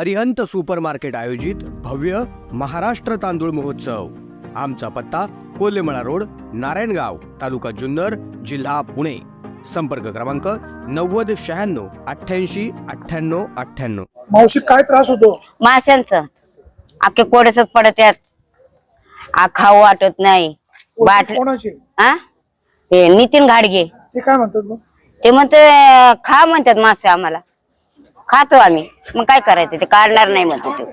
Arihant super market आयोजित भव्य महाराष्ट्र तांदूळ महोत्सव. आमचा पत्ता कोल्हेमळा रोड नारायणगाव तालुका जुन्नर जिल्हा पुणे. संपर्क क्रमांक नव्वद शहाण्णव अठ्ठ्याऐंशी अठ्ठ्याण्णव अठ्ठ्याण्णव. मावशी काय त्रास होतो? माशांचं. अख्खे कोडेसच पडत यात. आ खाऊ वाटत नाही. बाट कोणाचे? हा ते नितीन घाडगे. ते काय म्हणतात मग? ते म्हणते खा म्हणतात मासे आम्हाला. खातो आम्ही. मग काय करायचं? ते काढणार नाही म्हणतो ते.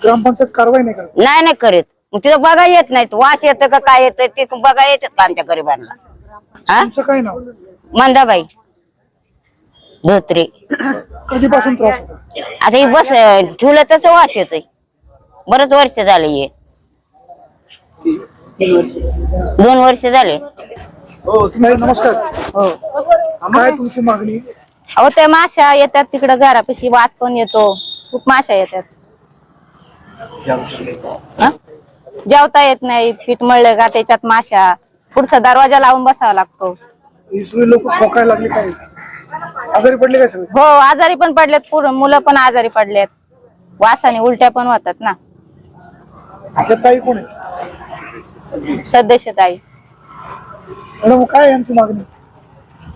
ग्रामपंचायत कारवाई नाही करत? नाही नाही करीत. मग तिथं बघा येत नाही. वास येतं का काय येतं ते बघा येतात का आमच्या गरीबांना. हा? तुमचं काय नाव? मंदाबाई. धोत्रे. कधीपासून त्रास होतो आता ही बस ठेवलं तसं वास येतोय. बरंच वर्ष झाले हे. दोन वर्ष झाले. ताई, नमस्कार. हो. काय तुमची मागणी? अहो त्या माशा येतात तिकडं घरापाशी वास पण येतो. खूप माशा येतात. हा? जेवता येत नाही पीठ मळलं का त्याच्यात माशा पुढचा दरवाजा लावून बसावा लागतो. ही सगळी लोक खोकायला लागली काय? आजारी पडले काय सगळे? हो आजारी पण पडलेत. पूर्ण मुलं पण आजारी पडलेत. वासाने उलट्या पण होतात ना. ताई कोण आहे सदस्य ताई. मॅडम काय यांची मागणी?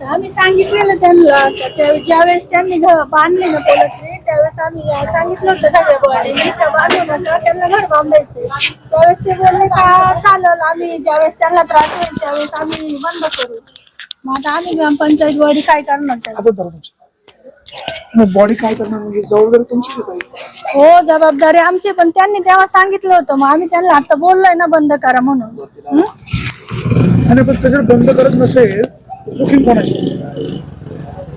आम्ही सांगितलेलं त्यांना तर त्या- ज्यावेळेस त्यांनी घर बांधले ना त्यावेळेस आम्ही सांगितलं होतं सगळ्या बोलाने इथं बांधू नका त्यांना घर बांधायचे त्यावेळेस ते बोलले का चालेल आम्ही ज्यावेळेस त्यांना त्रास होईल त्यावेळेस आम्ही बंद करू. मग आता आम्ही ग्रामपंचायत वाडी काय करणार त्याला? आता धरा तुमची. मग बॉडी काय करणार म्हणजे जबाबदारी तुमचीच आहे ताई. हो जबाबदारी आमची पण त्यांनी तेव्हा सांगितलं होतं. मग आम्ही त्यांना आता बोललोय ना बंद करा म्हणून. हं? आणि पण बंद करत नसेल जोखीम कोणाची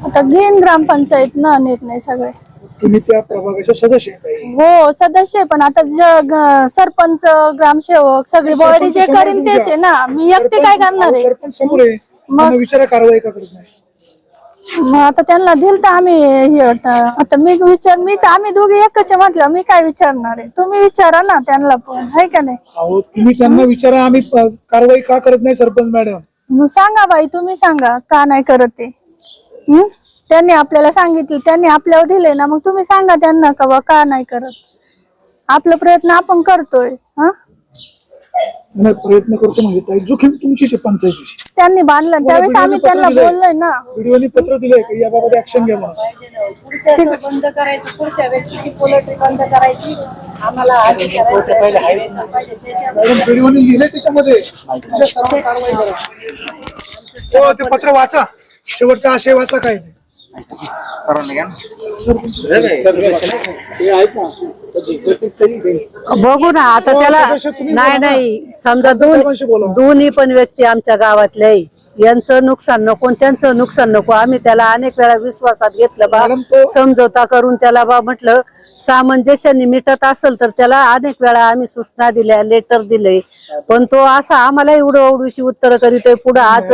आता घेईन ग्रामपंचायत ना निर्णय सगळे. तुम्ही त्या प्रभागाचे सदस्य ताई. हो सदस्य आहे, पण आता ज- ग- सरपंच ग्रामसेवक सगळी बॉडी जे समोर करीन तुमच्या. तेच आहे ना. मी एकटी काय करणार आहे? सरपंच समोर आहे. त्यांना विचारा कारवाई का करत नाही. मग आता त्यांना दिल तर आम्ही हे आता आता मी विचार मी आम्ही दोघे एकच आहे म्हटलं मी काय विचारणार आहे? तुम्ही विचारा ना त्यांना पण आहे का नाही? अहो तुम्ही त्यांना विचारा आम्ही प- कारवाई का करत नाही सरपंच मॅडम? मग सांगा बाई तुम्ही सांगा का नाही करत ते? त्यांनी आपल्याला सांगितलं त्यांनी आपल्यावर दिले ना मग तुम्ही सांगा त्यांना का बा का नाही करत? आपला प्रयत्न आपण करतोय हा? नाही प्रयत्न करतो म्हणजे ताई जोखीम तुमचीच आहे पंचायतीची. त्यांनी बांधलं. त्यावेळेस आम्ही त्यांना बोललोय ना. व्हिडिओनी पत्र दिलंय की याबाबत ऍक्शन घ्या म्हणून. बंद करायची पुढच्या व्यक्तीची पोल्ट्री बंद करायची. आम्हाला मॅडम व्हिडिओनी लिहिलंय त्याच्यामध्ये. तुमच्या स्तरावर कारवाई करा. हो ते पत्र वाचा. शेवटचा आशय वाचा काय ते. बघू ना आता त्याला सदस्य तुम्ही नाही. नाही समजा दोन. दोन्ही पण व्यक्ती आमच्या गावातले. यांचं नुकसान नको त्यांचं नुकसान नको. आम्ही त्याला अनेक वेळा विश्वासात घेतलं बा. मॅडम, तो- समजोता करून त्याला बा म्हटलं सामंजस्याने मिटत असेल तर त्याला अनेक वेळा आम्ही सूचना दिल्या लेटर दिले. पण तो असा आम्हाला एवढं एवढीची उत्तर करीतोय पुढे आज.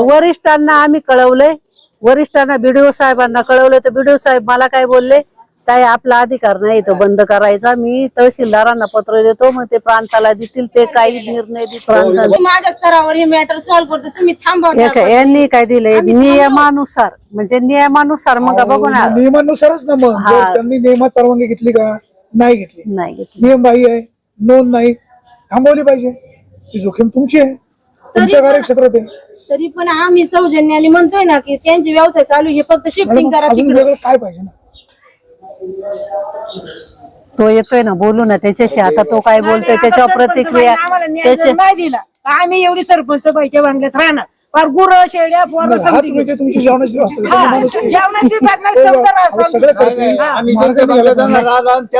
वरिष्ठांना आम्ही कळवलंय. वरिष्ठांना बीडीओ साहेबांना कळवलं तर बीडीओ साहेब मला काय बोलले? काय आपला अधिकार नाही तो बंद करायचा. मी तहसीलदारांना पत्र देतो मग ते प्रांताला देतील ते काही निर्णय देतील. प्रांताला माझ्या स्तरावर हे मॅटर सॉल्व्ह करतो तुम्ही थांबा यांनी काय दिलंय? नियमानुसार म्हणजे नियमानुसार मग बघू ना. नियमानुसारच ना मग. जर त्यांनी नियमात परवानगी घेतली का? नाही घेतली. नाही घेतलं. नियम बाह्य आहे नोंद नाही. थांबवली पाहिजे. ती जोखीम तुमची आहे. तुमच्या कार्यक्षेत्रात आहे. तरी पण आम्ही सौजन्याने म्हणतोय ना की त्यांचे व्यवसाय चालू आहे, हे फक्त शिफ्टिंग मॅडम करा अजून तिकडे. वेगळं काय पाहिजे ना? तो येतोय ना बोलू ना त्याच्याशी. आता तो काय बोलतोय त्याच्यावर प्रतिक्रिया नाही दिला. आम्ही एवढी सरपंच बाईच्या बांगल्यात राहणार फार गुर शेळ्या पोरं तुमची जेवणाची व्यवस्था बदनाम शब्द राहा, सगळे करतील.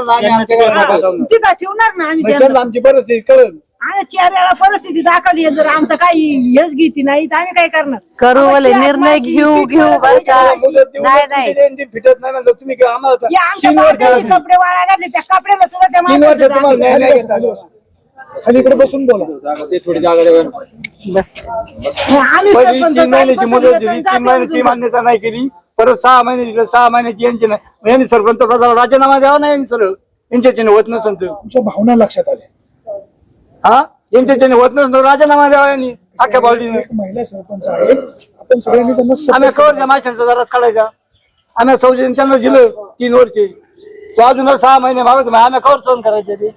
पाहिजे. तिथं ठेवणार ना आम्ही त्यांना. आमची परिस्थिती कळलं. आम्ही चेहऱ्याला परिस्थिती दाखवली आहे. जर आमचं काही हेच घेती नाही तर आम्ही काय करणार? करू आम्हाला बोले चेहरा निर्णय माशी, घेऊ घेऊ वळा बरं का मुदत देऊन नाही तुमची नाही. जयंती फिटत नाही ना तर तुम्ही काय आम्हाला या आमच्या तीन वर्ष बापाचे कपडे वाळा घातले त्या कपड्याला सुद्धा त्या तीन वर्ष माणसाचं तुम्हाला न्याय नाही. बसून बोला. बस. आम्ही पहिली सरपंच तीन महिन्याची मुदत दिली तीन महिन्याची. मान्यता नाही केली परत सहा महिने दिले सहा महिन्याची यांची नाही. यांनी सरपंच पदाला राजीनामा द्यावा नाही यांनी सरळ? यांच्याच्याने होत नसेल तर. तुमच्या भावना लक्षात आल्या. हा? यांच्याच्याने होत नसेल तर राजीनामा द्यावा यांनी अख्ख्या बावडीने एक महिला सरपंच आहे. आपण सगळ्यांनी त्यांना आम्ही support कवरच्या माशांचा जरा काढायचा. आम्ही सौजन त्यांना दिलं तीन वर्षे. तो अजून सहा महिने मागत मग आम्ही कवर सहन करायचे ते.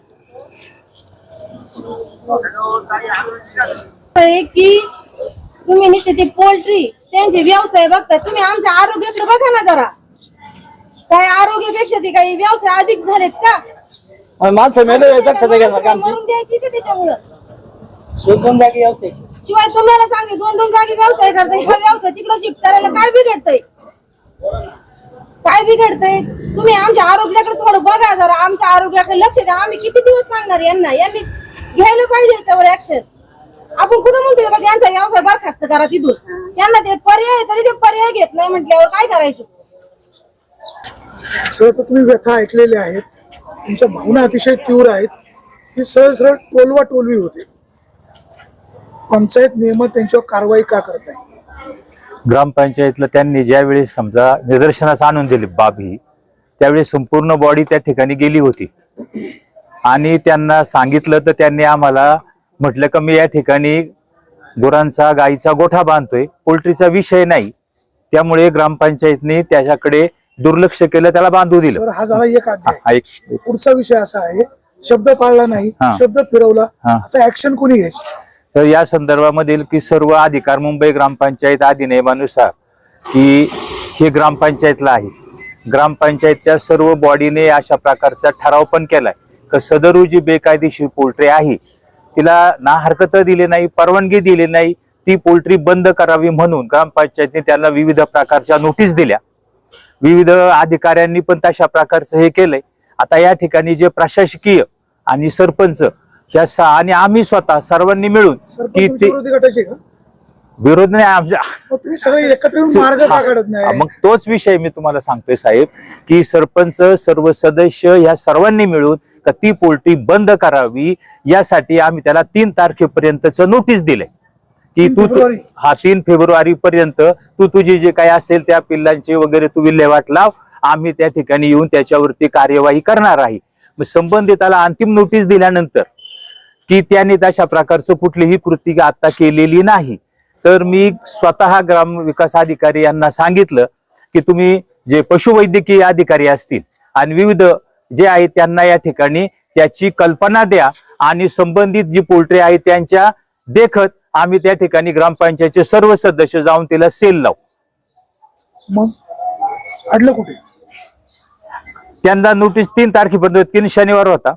आहे की तुम्ही नुसते ते पोल्ट्री त्यांचे व्यवसाय बघता तुम्ही आमच्या आरोग्याकडे बघा ना जरा. काय आरोग्यापेक्षा ते काही व्यवसाय अधिक झालेत का? माणसं मेले लक्षात घ्या माणसं काय मरून द्यायची का त्याच्यामुळं? दोन दोन जागी व्यवसाय. शिवाय तुम्हाला सांगे दोन दोन जागी व्यवसाय करताय हा व्यवसाय तिकडे शिफ्ट करायला काय बिघडतंय? काय बिघडतंय? तुम्ही आमच्या आरोग्याकडे थोडं बघा जरा आमच्या आरोग्याकडे लक्ष द्या. आम्ही किती दिवस सांगणार यांना? यांनी घ्यायला पाहिजे याच्यावर ऍक्शन आपण कुठं म्हणतोय का यांचा व्यवसाय बरखास्त करा तिथून? त्यांना ते पर्याय तरी ते पर्याय घेत नाही म्हटल्यावर काय करायचं? सर तर तुम्ही व्यथा ऐकलेल्या आहेत. त्यांच्या भावना अतिशय तीव्र आहेत. की सरळ सरळ टोलवा टोलवी होते. पंचायत नियमात त्यांच्यावर कारवाई का करत नाही? ग्रामपंचायतला त्यांनी ज्यावेळी समजा निदर्शनास आणून दिली बाब ही त्यावेळी संपूर्ण बॉडी त्या ठिकाणी गेली होती. आणि त्यांना सांगितलं तर त्यांनी आम्हाला म्हटलं का मी या ठिकाणी गुरांचा गाईचा गोठा बांधतोय पोल्ट्रीचा विषय नाही. त्यामुळे ग्रामपंचायतने त्याच्याकडे दुर्लक्ष केलं त्याला बांधू दिलं. सर हा झाला एक अध्याय. एक. पुढचा विषय असा आहे शब्द पाळला नाही हा. शब्द फिरवला हा. आता ऍक्शन कोणी घ्यायची? तर या संदर्भामधील की सर्व अधिकार मुंबई ग्रामपंचायत अधिनियमानुसार की हे ग्रामपंचायतला आहे ग्रामपंचायतच्या सर्व बॉडीने अशा प्रकारचा ठराव पण केलाय. की सदरू जी बेकायदेशीर पोल्ट्री आहे तिला ना हरकत दिली नाही परवानगी दिली नाही ती पोल्ट्री बंद करावी म्हणून ग्रामपंचायतने त्याला विविध प्रकारच्या नोटीस दिल्या. विविध अधिकाऱ्यांनी पण तशा प्रकारचं हे केलंय. आता या ठिकाणी जे प्रशासकीय आणि सरपंच सा- आणि आम्ही स्वतः सर्वांनी मिळून की ते विरोधी नाही आमच्या मग तोच विषय मी तुम्हाला सांगतोय साहेब की सरपंच सर्व सदस्य ह्या सर्वांनी मिळून का ती पोल्ट्री बंद करावी यासाठी आम्ही त्याला तीन तारखेपर्यंतच नोटीस दिले की तू? हा तीन फेब्रुवारी पर्यंत तू तुझी जे काही असेल त्या पिल्लांची वगैरे तू विल्हेवाट लाव. आम्ही त्या ठिकाणी येऊन त्याच्यावरती कार्यवाही करणार आहे. संबंधिताला अंतिम नोटीस दिल्यानंतर की त्याने तशा प्रकारचं कुठलीही कृती आता केलेली नाही. तर मी स्वतः ग्राम विकास अधिकारी यांना सांगितलं की तुम्ही जे पशुवैद्यकीय अधिकारी असतील आणि विविध जे आहेत त्यांना या ठिकाणी त्याची कल्पना द्या आणि संबंधित जी पोल्ट्री आहे त्यांच्या देखत आम्ही त्या ठिकाणी ग्रामपंचायतचे सर्व सदस्य जाऊन तिला सेल लावू. मग? अडलं कुठे? त्यांना नोटीस तीन तारखेपर्यंत तीन शनिवार होता.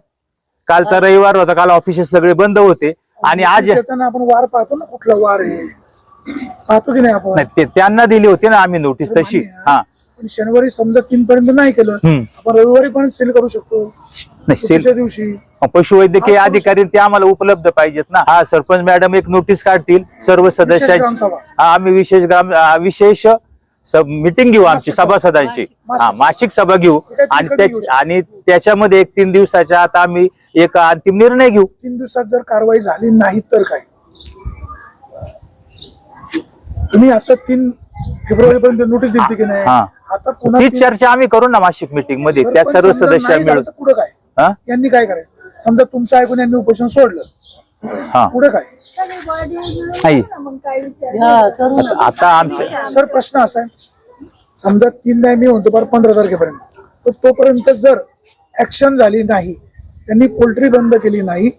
कालचा रविवार होता. काल ऑफिस सगळे बंद होते. आणि आज आपण वार पाहतो ना कुठला वार आहे. पाहतो की नाही आपण? त्यांना दिली होती ना आम्ही नोटीस तशी. हा. पण शनिवारी समजा तीन पर्यंत नाही केलं हम्म. आपण रविवारी पण सेल करू शकतो नाही सुट्टीच्या सेल दिवशी पशुवैद्यकीय अधिकारी ते आम्हाला उपलब्ध पाहिजेत ना हा सरपंच मॅडम एक नोटीस काढतील सर्व सदस्यांची ग्रामसभा. हा आम्ही विशेष ग्राम आ, विशेष मिटिंग घेऊ आमची मासिक सभा. सभासदांची मासिक हा सभा. मासिक सभा घेऊ काय आणि त्या शकता? आणि त्याच्यामध्ये एक तीन दिवसाच्या आत आम्ही एक अंतिम निर्णय घेऊ तीन दिवसात जर कारवाई झाली नाही तर काय तुम्ही आता तीन फेब्रुवारी पर्यंत नोटीस दिली की नाही? हा. आता पुन्हा चर्चा आम्ही करू ना मासिक मिटिंगमध्ये. त्या सरपंच सर्व समजा सदस्य नाही झालं मिळून. तर पुढं काय? हा? यांनी काय करायचं? समजा तुमचं ऐकून यांनी उपोषण सोडलं. हा. पुढे काय? सगळी body मिळून आई. ना मग काय विचार हा, करू ना. आता आमच्या सर प्रश्न असा आहे. समजा तीन नाही मी म्हणतो बरं पंधरा तारखेपर्यंत. तर तोपर्यंत जर ऍक्शन झाली नाही त्यांनी पोल्ट्री बंद केली नाही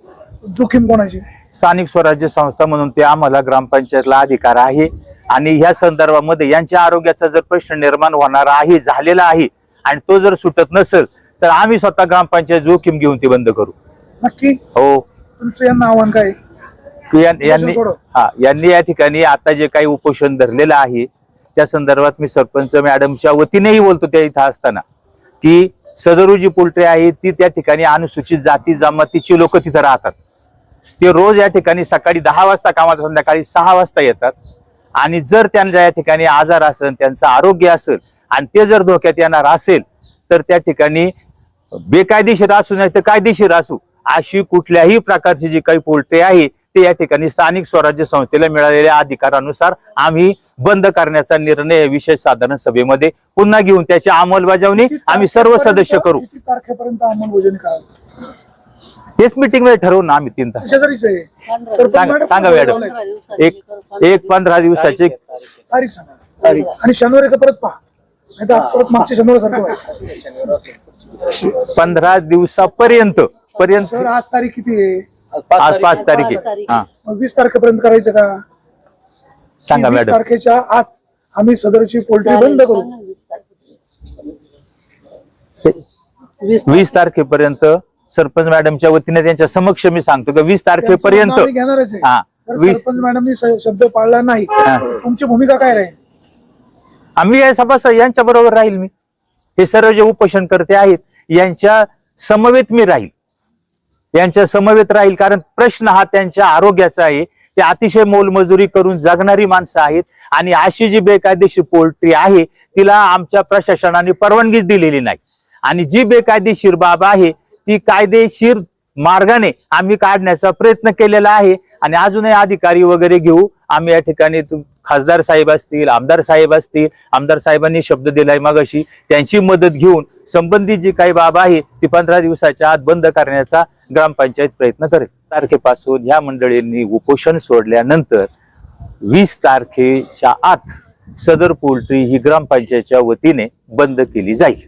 जोखीम कोणाची? स्थानिक स्वराज्य संस्था म्हणून ते आम्हाला ग्रामपंचायतला अधिकार आहे. आणि ह्या संदर्भामध्ये यांच्या आरोग्याचा जर प्रश्न निर्माण होणार आहे झालेला आहे आणि तो जर सुटत नसेल तर आम्ही स्वतः ग्रामपंचायत जोखीम घेऊन ती बंद करू. नक्की? हो. तुमचं यांना आव्हान काय? यांनी. हा यांनी या ठिकाणी आता जे काही उपोषण धरलेलं आहे त्या संदर्भात मी सरपंच मॅडमच्या वतीनेही बोलतो त्या इथं असताना की सदरू जी पोल्ट्री आहे ती त्या ठिकाणी अनुसूचित जाती जमातीची लोक तिथं राहतात. ते रोज या ठिकाणी सकाळी दहा वाजता कामात संध्याकाळी सहा वाजता येतात. आणि जर त्यांच्या या ठिकाणी आजार असेल त्यांचं आरोग्य असेल आणि ते जर धोक्यात येणार असेल तर त्या ठिकाणी बेकायदेशीर असू नाही तर कायदेशीर असू अशी कुठल्याही प्रकारची जी काही पोल्ट्री आहे ते या ठिकाणी स्थानिक स्वराज्य संस्थेला मिळालेल्या अधिकारानुसार आम्ही बंद करण्याचा निर्णय विशेष साधारण सभेमध्ये पुन्हा घेऊन त्याची अंमलबजावणी आम्ही सर्व सदस्य करू. तारखेपर्यंत अंमलबजावणी करावी? तेच मिटिंगमध्ये ठरवू ना आम्ही तीन तास. शेजारीच आहे. सरपंच सांगा मॅडम सांगा मॅडम. बोलावलंय. एक एक पंधरा दिवसाचे तारीख सांगा. आणि शनिवारी का परत पहा. नाही तर परत मागच्या शनिवारासारखं व्हायचं. पंधरा दिवसापर्यंत पर्यंत सर आज तारीख किती आहे? आज पाच तारीख आहे. हा. मग वीस तारखेपर्यंत करायचं का? सांगा वीस मॅडम. तारखेच्या आत आम्ही सदरची पोल्ट्री बंद करू. वीस तारखेपर्यंत सरपंच मॅडमच्या वतीने त्यांच्या समक्ष मी सांगतो की वीस तारखेपर्यंत घेणारच आहे. हा तर वीस सरपंच मॅडमनी स- शब्द पाळला नाही. तुमची भूमिका काय राहील? आम्ही या सभासद यांच्या बरोबर राहील मी. हे सर्व जे उपोषण करते आहेत यांच्या समवेत मी राहील. यांच्या समवेत राहील कारण प्रश्न हा त्यांच्या आरोग्याचा आहे. ते अतिशय मोलमजुरी करून जगणारी माणसं आहेत आणि अशी जी बेकायदेशीर पोल्ट्री आहे तिला आमच्या प्रशासनाने परवानगीच दिलेली नाही. आणि जी बेकायदेशीर बाब आहे ती कायदेशीर मार्गाने आम्ही काढण्याचा प्रयत्न केलेला आहे. आणि अजूनही अधिकारी वगैरे घेऊ. आम्ही या ठिकाणी खासदार साहेब असतील आमदार साहेब असतील आमदार साहेबांनी शब्द दिलाय मागाशी. त्यांची मदत घेऊन संबंधित जी काही बाब आहे ती पंधरा दिवसाच्या आत बंद करण्याचा ग्रामपंचायत प्रयत्न करेल. तारखेपासून ह्या मंडळींनी उपोषण सोडल्यानंतर वीस तारखेच्या आत सदर पोल्ट्री ही ग्रामपंचायतच्या वतीने बंद केली जाईल.